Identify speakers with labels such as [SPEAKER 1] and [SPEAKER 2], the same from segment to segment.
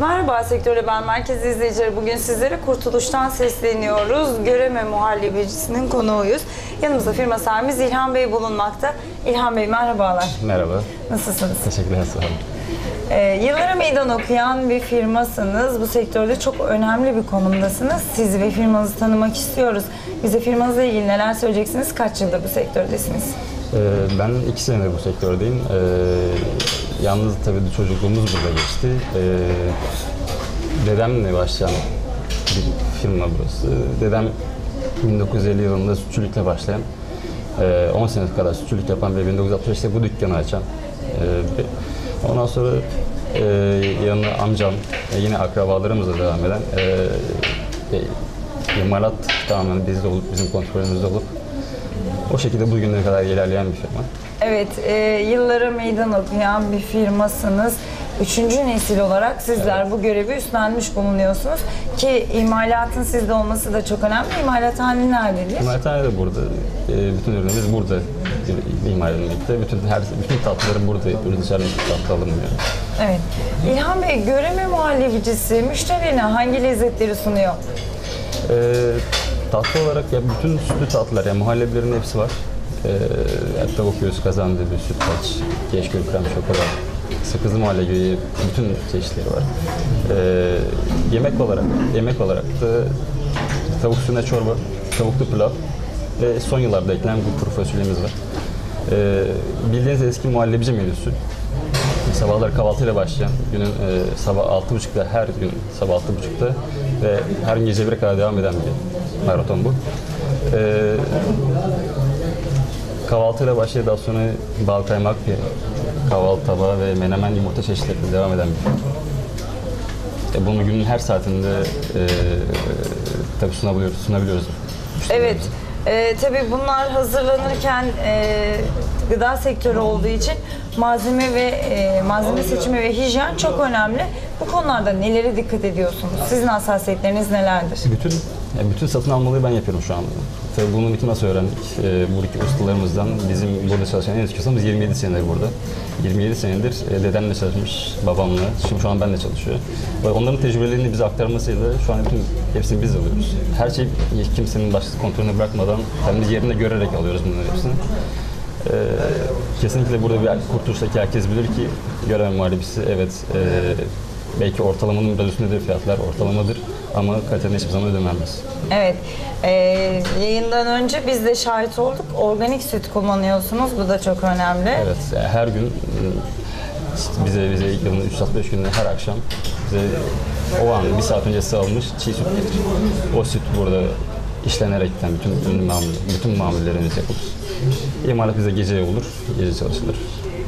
[SPEAKER 1] Merhaba Sektörü Ben Merkez izleyicileri. Bugün sizlere Kurtuluş'tan sesleniyoruz. Göreme muhallebicisinin konuğuyuz. Yanımızda firma sahibimiz İlhan Bey bulunmakta. İlhan Bey merhabalar.
[SPEAKER 2] Merhaba,
[SPEAKER 1] Nasılsınız?
[SPEAKER 2] teşekkürler sağ olun.
[SPEAKER 1] Ee, yıllara meydan okuyan bir firmasınız. Bu sektörde çok önemli bir konumdasınız. Sizi ve firmanızı tanımak istiyoruz. Bize firmanızla ilgili neler söyleyeceksiniz? Kaç yıldır bu sektördesiniz?
[SPEAKER 2] Ee, ben iki senedir bu sektördeyim. Ee, yalnız tabii çocukluğumuz burada geçti. Ee, dedemle başlayan bir firma burası. Dedem 1950 yılında sütçülükle başlayan, e, 10 sene kadar sütçülük yapan ve 1965'te bu dükkanı açan. e, ondan sonra e, yanına amcam, e, yine akrabalarımızla devam eden e, e, imalat tamamen bizde olup, bizim kontrolümüzde olup o şekilde bugünlere kadar ilerleyen bir firma.
[SPEAKER 1] Evet, e, yıllara meydan okuyan bir firmasınız. Üçüncü nesil olarak sizler bu görevi üstlenmiş bulunuyorsunuz. Ki imalatın sizde olması da çok önemli. İmalathane nerededir?
[SPEAKER 2] İmalathane de burada. Ee, bütün ürünlerimiz burada imal edilmekte. Bütün her bütün tatlıları burada yapıyoruz. Dışarıdan hiçbir tatlı alınmıyor.
[SPEAKER 1] Evet. İlhan Bey, göreme muhallebicisi müşterine hangi lezzetleri sunuyor?
[SPEAKER 2] Ee, tatlı olarak ya bütün sütlü tatlılar, yani muhallebilerin hepsi var. Yani tavuk göğsü, kazandibi, sütlaç, keşkül, krem, şokola, sakızlı muhallebi, bütün çeşitleri var. Ee, yemek olarak, yemek olarak da tavuk suyuna çorba, tavuklu pilav ve son yıllarda eklenen bir kuru fasulyemiz var. Ee, bildiğiniz eski muhallebici menüsü. Sabahlar kahvaltıyla başlayan günün e, sabah 6.30'da her gün sabah 6.30'da ve her gün gece 1'e kadar devam eden bir maraton bu. E, kahvaltıyla başlayıp daha sonra bal kaymak bir kahvaltı tabağı ve menemen yumurta çeşitleriyle devam eden bir e, bunu günün her saatinde e, tabii sunabiliyoruz, sunabiliyoruz.
[SPEAKER 1] Evet. E, tabii bunlar hazırlanırken e, gıda sektörü olduğu için malzeme ve e, malzeme seçimi ve hijyen çok önemli. Bu konularda nelere dikkat ediyorsunuz? Sizin hassasiyetleriniz nelerdir?
[SPEAKER 2] Bütün yani bütün satın almaları ben yapıyorum şu anda. Tabii bunu bütün nasıl öğrendik? Ee, buradaki ustalarımızdan bizim burada çalışan en eski ustamız 27 senedir burada. 27 senedir e, dedemle çalışmış, babamla, şimdi şu an benle çalışıyor. Ve onların tecrübelerini bize aktarmasıyla şu an bütün hepsini biz alıyoruz. Her şey kimsenin başka kontrolünü bırakmadan kendi yerinde görerek alıyoruz bunların hepsini. Ee, kesinlikle burada bir kurtuluştaki herkes bilir ki görev muhallebisi evet e, belki ortalamanın biraz üstündedir fiyatlar ortalamadır ama kaliteden hiçbir zaman ödenmez.
[SPEAKER 1] Evet. E, yayından önce biz de şahit olduk. Organik süt kullanıyorsunuz. Bu da çok önemli.
[SPEAKER 2] Evet yani her gün e, bize bize yılın 365 günde her akşam bize o an bir saat önce sağılmış çiğ süt getirir. O süt burada işlenerekten bütün ürün mamul, bütün mamullerimiz yapılır. İmalat bize gece olur, gece çalışılır.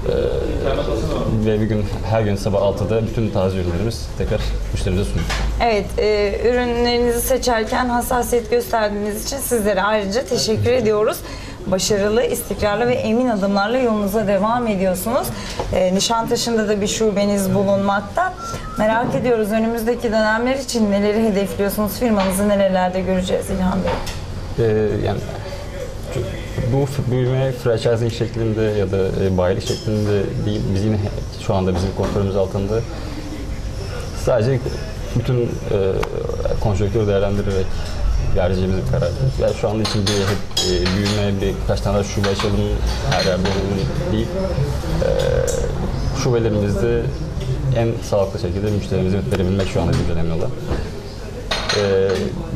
[SPEAKER 2] Ee, ve bir gün her gün sabah 6'da bütün taze ürünlerimiz tekrar müşterimize sunulur.
[SPEAKER 1] Evet, e, ürünlerinizi seçerken hassasiyet gösterdiğiniz için sizlere ayrıca teşekkür ediyoruz. Başarılı, istikrarlı ve emin adımlarla yolunuza devam ediyorsunuz. E, Nişantaşı'nda da bir şubeniz bulunmakta. Merak ediyoruz önümüzdeki dönemler için neleri hedefliyorsunuz? Firmanızı nerelerde göreceğiz İlhan Bey?
[SPEAKER 2] Ee, yani bu büyüme franchising şeklinde ya da e, şeklinde değil, biz yine şu anda bizim kontrolümüz altında sadece bütün e, konjonktürü değerlendirerek vereceğimiz bir karar. Yani şu anda için bir e, büyüme, bir birkaç tane şube açalım, her yerde olalım değil. E, şubelerimizde en sağlıklı şekilde müşterimize verebilmek şu anda bir önemli olan. Ee,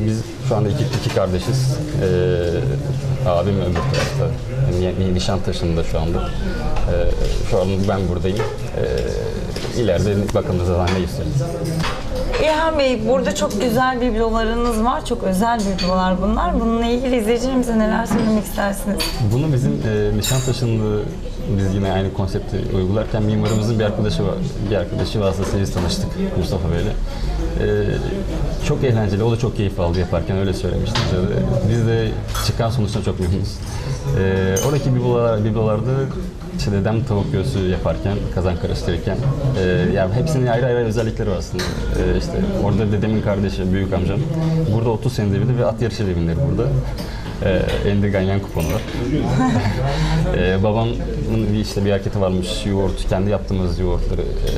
[SPEAKER 2] biz şu anda iki, iki kardeşiz. Ee, abim öbür tarafta. Yani Nişantaşı'nda şu anda. Ee, şu an ben buradayım. Ee, ileride zaman ne istiyoruz.
[SPEAKER 1] İlhan Bey, burada çok güzel biblolarınız var. Çok özel biblolar bunlar. Bununla ilgili izleyicilerimize neler söylemek istersiniz?
[SPEAKER 2] Bunu bizim e, Nişantaşı'nda biz yine aynı konsepti uygularken mimarımızın bir arkadaşı var. Bir arkadaşı vasıtasıyla tanıştık Mustafa Bey'le. E, çok eğlenceli, o da çok keyif aldı yaparken öyle söylemişti. de. Biz de çıkan sonuçtan çok memnunuz. E, oradaki biblolar, biblolarda işte dedem tavuk göğsü yaparken, kazan karıştırırken e, yani hepsinin ayrı ayrı özellikleri var aslında. E, işte orada dedemin kardeşi, büyük amcam. Burada 30 senedir bir de at yarışı binleri burada. Ee, elinde ganyan kuponu var. ee, babamın bir işte bir hareketi varmış. Yoğurt, kendi yaptığımız yoğurtları e,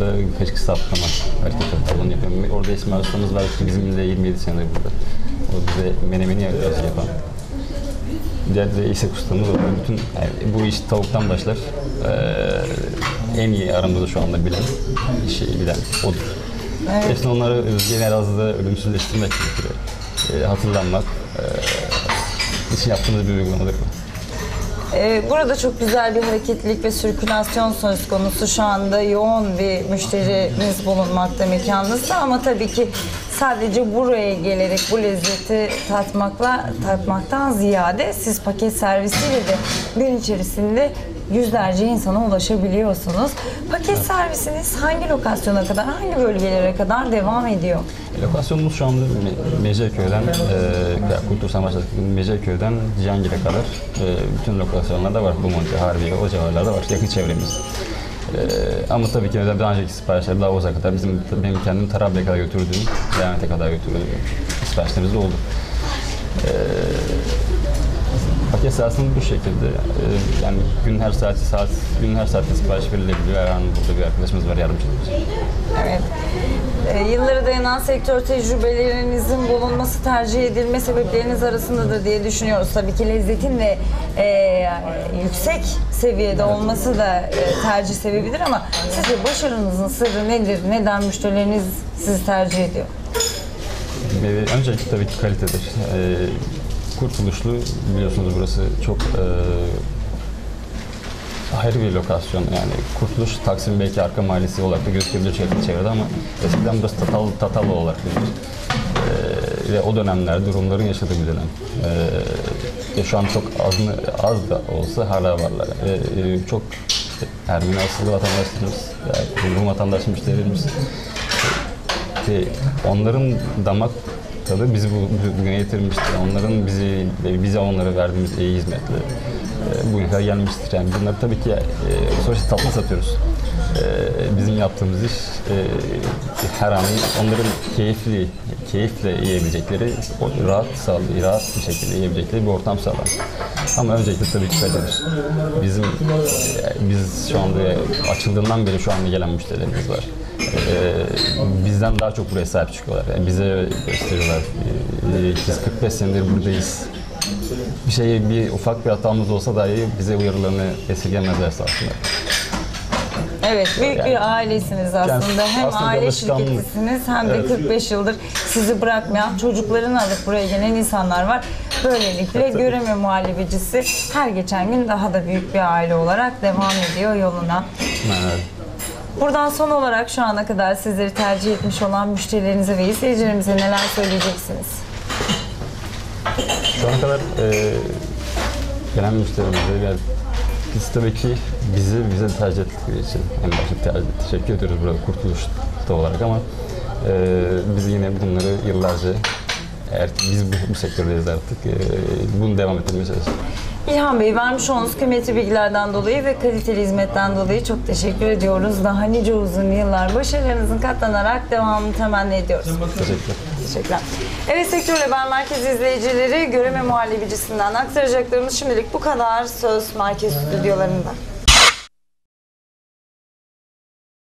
[SPEAKER 2] da kaçık saplama hareketi falan yapıyorum. Orada İsmail ustamız var ki bizimle 27 senedir burada. O bize menemeni yapıyoruz yapan. Diğer de İshak ustamız o. Bütün yani bu iş tavuktan başlar. Ee, en iyi aramızda şu anda bilen, işi bilen odur.
[SPEAKER 1] Evet.
[SPEAKER 2] Hepsini onları genel azda ölümsüzleştirmek gerekiyor. Ee, hatırlanmak, ee, için yaptığımız bir uygulamadır bu.
[SPEAKER 1] Ee, burada çok güzel bir hareketlilik ve sirkülasyon söz konusu. Şu anda yoğun bir müşterimiz bulunmakta mekanınızda ama tabii ki sadece buraya gelerek bu lezzeti tatmakla tatmaktan ziyade siz paket servisiyle de gün içerisinde yüzlerce insana ulaşabiliyorsunuz. Paket servisiniz hangi lokasyona kadar, hangi bölgelere kadar devam ediyor?
[SPEAKER 2] Lokasyonumuz şu anda Me- Mecidiyeköy'den, e, Kurtulsan başladık. Mecidiyeköy'den Cihangir'e kadar e, bütün lokasyonlarda var. Bumonti, Harbiye, o civarlarda var. Yakın çevremiz. E, ama tabii ki daha önceki siparişler daha uzağa kadar bizim benim kendim Tarabya'ya kadar götürdüğüm, Levent'e kadar götürdüğüm siparişlerimiz de oldu. E, paket servisimiz bu şekilde. E, yani gün her saati saat, gün her saatte sipariş verilebiliyor. Her an burada bir arkadaşımız var yardımcımız.
[SPEAKER 1] Evet. Ee, yıllara dayanan sektör tecrübelerinizin bulunması tercih edilme sebepleriniz arasındadır diye düşünüyoruz. Tabii ki lezzetin de e, yüksek seviyede olması da e, tercih sebebidir ama sizce başarınızın sırrı nedir? Neden müşterileriniz sizi tercih ediyor?
[SPEAKER 2] Ve öncelikle tabii ki kalitedir. Ee, kurtuluşlu biliyorsunuz burası çok e, ayrı bir lokasyon yani Kurtuluş Taksim belki arka mahallesi olarak da gözükebilir çevrede, ama eskiden burası Tatal, Tatallı olarak bilinir. Ee, ve o dönemlerde Rumların yaşadığı bir dönem. Ve şu an çok az, az da olsa hala varlar. Ve e, çok Ermeni asıllı vatandaşlarımız, yani Rum vatandaş müşterilerimiz ki onların damak tadı bizi bu bugüne getirmiştir. Onların bizi bize onlara verdiğimiz iyi hizmetle bugüne kadar gelmiştir. Yani bunları tabii ki e, sonuçta tatlı satıyoruz. E, bizim yaptığımız iş e, her an onların keyifli, keyifle yiyebilecekleri, rahat, rahat bir şekilde yiyebilecekleri bir ortam sağlar. Ama öncelikle tabii ki kalitedir. Bizim, biz şu anda açıldığından beri şu anda gelen müşterilerimiz var. Ee, bizden daha çok buraya sahip çıkıyorlar. Yani bize gösteriyorlar. Ee, biz 45 senedir buradayız. Bir şey, bir ufak bir hatamız olsa dahi bize uyarılarını esirgemezler aslında.
[SPEAKER 1] Evet, büyük
[SPEAKER 2] Yani-
[SPEAKER 1] bir ailesiniz aslında.
[SPEAKER 2] Yani
[SPEAKER 1] hem
[SPEAKER 2] aslında
[SPEAKER 1] aile şirketisiniz hem de
[SPEAKER 2] Evet.
[SPEAKER 1] 45 yıldır sizi bırakmayan, çocuklarını alıp buraya gelen insanlar var. Böylelikle
[SPEAKER 2] Evet.
[SPEAKER 1] Göreme Muhallebicisi her geçen gün daha da büyük bir aile olarak devam ediyor yoluna.
[SPEAKER 2] Evet.
[SPEAKER 1] Buradan son olarak şu ana kadar sizleri tercih etmiş olan müşterilerinize ve izleyicilerimize neler söyleyeceksiniz?
[SPEAKER 2] Şu ana kadar e, gelen müşterimize yani biz tabii ki bizi bize tercih ettikleri için en başta te- teşekkür ediyoruz burada kurtuluşta olarak ama e, biz yine bunları yıllarca eğer biz bu, bu sektördeyiz artık e, bunu devam ettirmeye çalışıyoruz.
[SPEAKER 1] İlhan Bey vermiş olduğunuz kıymetli bilgilerden dolayı ve kaliteli hizmetten dolayı çok teşekkür ediyoruz. Daha nice uzun yıllar başarılarınızın katlanarak devamını temenni ediyoruz.
[SPEAKER 2] Teşekkürler.
[SPEAKER 1] Teşekkürler. Evet Sektör Haber Merkez izleyicileri Göreme Muhallebicisinden aktaracaklarımız şimdilik bu kadar. Söz Merkez Stüdyolarında.